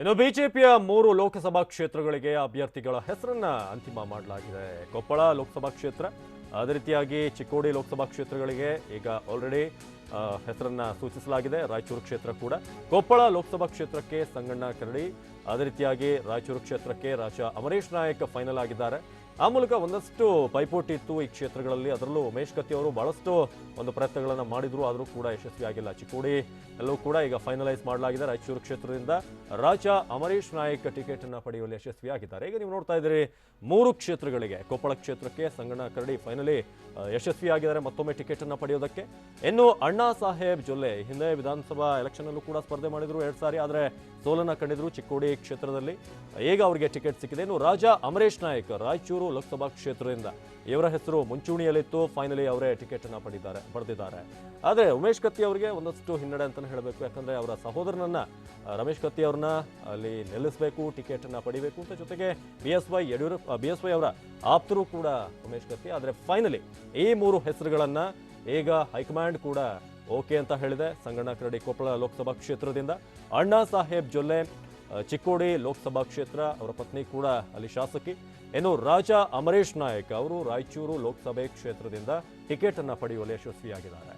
ಇನ್ನು ಬಿಜೆಪಿಯ ಮೂರು ಲೋಕಸಭಾ ಕ್ಷೇತ್ರಗಳಿಗೆ ಅಭ್ಯರ್ಥಿಗಳ ಹೆಸರನ್ನ ಅಂತಿಮ ಮಾಡಲಾಗಿದೆ. ಕೊಪ್ಪಳ ಲೋಕಸಭಾ ಕ್ಷೇತ್ರ, ಅದೇ ರೀತಿಯಾಗಿ ಚಿಕ್ಕೋಡಿ ಲೋಕಸಭಾ ಕ್ಷೇತ್ರಗಳಿಗೆ ಈಗ ಆಲ್ರೆಡಿ ಹೆಸರನ್ನ ಸೂಚಿಸಲಾಗಿದೆ. ರಾಯಚೂರು ಕ್ಷೇತ್ರ ಕೂಡ. ಕೊಪ್ಪಳ ಲೋಕಸಭಾ ಕ್ಷೇತ್ರಕ್ಕೆ ಸಂಗಣ್ಣ ಕರಡಿ, ಅದೇ ರೀತಿಯಾಗಿ ರಾಯಚೂರು ಕ್ಷೇತ್ರಕ್ಕೆ ರಾಜ ಅಮರೇಶ್ ನಾಯಕ್ ಫೈನಲ್ ಆಗಿದ್ದಾರೆ. ಆ ಮೂಲಕ ಒಂದಷ್ಟು ಪೈಪೋಟಿ ಇತ್ತು ಈ ಕ್ಷೇತ್ರಗಳಲ್ಲಿ. ಅದರಲ್ಲೂ ಉಮೇಶ್ ಕತ್ತಿ ಅವರು ಬಹಳಷ್ಟು ಒಂದು ಪ್ರಯತ್ನಗಳನ್ನು ಮಾಡಿದ್ರು. ಆದರೂ ಕೂಡ ಯಶಸ್ವಿಯಾಗಿಲ್ಲ ಚಿಕ್ಕೋಡಿ ಎಲ್ಲವೂ ಕೂಡ ಈಗ ಫೈನಲೈಸ್ ಮಾಡಲಾಗಿದೆ ರಾಯಚೂರು ಕ್ಷೇತ್ರದಿಂದ. ರಾಜ ಅಮರೇಶ್ ನಾಯಕ್ ಟಿಕೆಟ್ ಅನ್ನು ಪಡೆಯುವಲ್ಲಿ ಯಶಸ್ವಿಯಾಗಿದ್ದಾರೆ ಈಗ ನೀವು ನೋಡ್ತಾ ಇದ್ದೀರಿ, ಮೂರು ಕ್ಷೇತ್ರಗಳಿಗೆ ಕೊಪ್ಪಳ ಕ್ಷೇತ್ರಕ್ಕೆ ಸಂಗಣ ಕರಡಿ ಫೈನಲಿ ಯಶಸ್ವಿಯಾಗಿದ್ದಾರೆ ಮತ್ತೊಮ್ಮೆ ಟಿಕೆಟ್ ಅನ್ನು ಪಡೆಯೋದಕ್ಕೆ. ಇನ್ನು ಅಣ್ಣಾ ಸಾಹೇಬ್ ಜೊಲ್ಲೆ ಹಿಂದೆ ವಿಧಾನಸಭಾ ಎಲೆಕ್ಷನ್ ಅಲ್ಲೂ ಕೂಡ ಸ್ಪರ್ಧೆ ಮಾಡಿದ್ರು ಎರಡು ಸಾರಿ. ಆದರೆ ಸೋಲನ್ನ ಕಂಡಿದ್ರು ಚಿಕ್ಕೋಡಿ ಕ್ಷೇತ್ರದಲ್ಲಿ. ಈಗ ಅವರಿಗೆ ಟಿಕೆಟ್ ಸಿಕ್ಕಿದೆ. ಇನ್ನು ರಾಜ ಅಮರೇಶ್ ನಾಯಕ್ ರಾಯಚೂರು ಲೋಕಸಭಾ ಕ್ಷೇತ್ರದಿಂದ. ಇವರ ಹೆಸರು ಮುಂಚೂಣಿಯಲ್ಲಿತ್ತು ಫೈನಲಿ ಅವರೇ ಟಿಕೆಟ್ ಅನ್ನ ಪಡೆದಿದ್ದಾರೆ ಪಡೆದಿದ್ದಾರೆ. ಆದರೆ ಉಮೇಶ್ ಕತ್ತಿ ಅವರಿಗೆ ಒಂದಷ್ಟು ಹಿನ್ನಡೆ ಅಂತಾನೆ ಹೇಳಬೇಕು, ಯಾಕಂದ್ರೆ ಅವರ ಸಹೋದರನನ್ನ ರಮೇಶ್ ಕತ್ತಿ ಅವ್ರನ್ನ ಅಲ್ಲಿ ನಿಲ್ಲಿಸಬೇಕು ಟಿಕೆಟ್ ಅನ್ನ ಪಡಿಬೇಕು ಅಂತ ಜೊತೆಗೆ B S Y Yediyurappa B S Y ಅವರ ಆಪ್ತರು ಕೂಡ ಉಮೇಶ್ ಕತ್ತಿ. ಆದರೆ ಫೈನಲಿ ಈ ಮೂರು ಹೆಸರುಗಳನ್ನ ಈಗ ಹೈಕಮಾಂಡ್ ಕೂಡ ಓಕೆ ಅಂತ ಹೇಳಿದೆ. ಸಂಗಣ್ಣ ಕರಡಿ ಕೊಪ್ಪಳ ಲೋಕಸಭಾ ಕ್ಷೇತ್ರದಿಂದ. ಅಣ್ಣಾ ಸಾಹೇಬ್ ಜೊಲ್ಲೆ ಚಿಕ್ಕೋಡಿ ಲೋಕಸಭಾ ಕ್ಷೇತ್ರ ಅವರ ಪತ್ನಿ ಕೂಡ ಅಲ್ಲಿ ಶಾಸಕಿ. ಇನ್ನು ರಾಜ ಅಮರೇಶ್ ನಾಯಕ್ ಅವರು ರಾಯಚೂರು ಲೋಕಸಭೆ ಕ್ಷೇತ್ರದಿಂದ ಟಿಕೆಟ್ ಅನ್ನು ಪಡೆಯುವಲ್ಲಿ ಯಶಸ್ವಿಯಾಗಿದ್ದಾರೆ.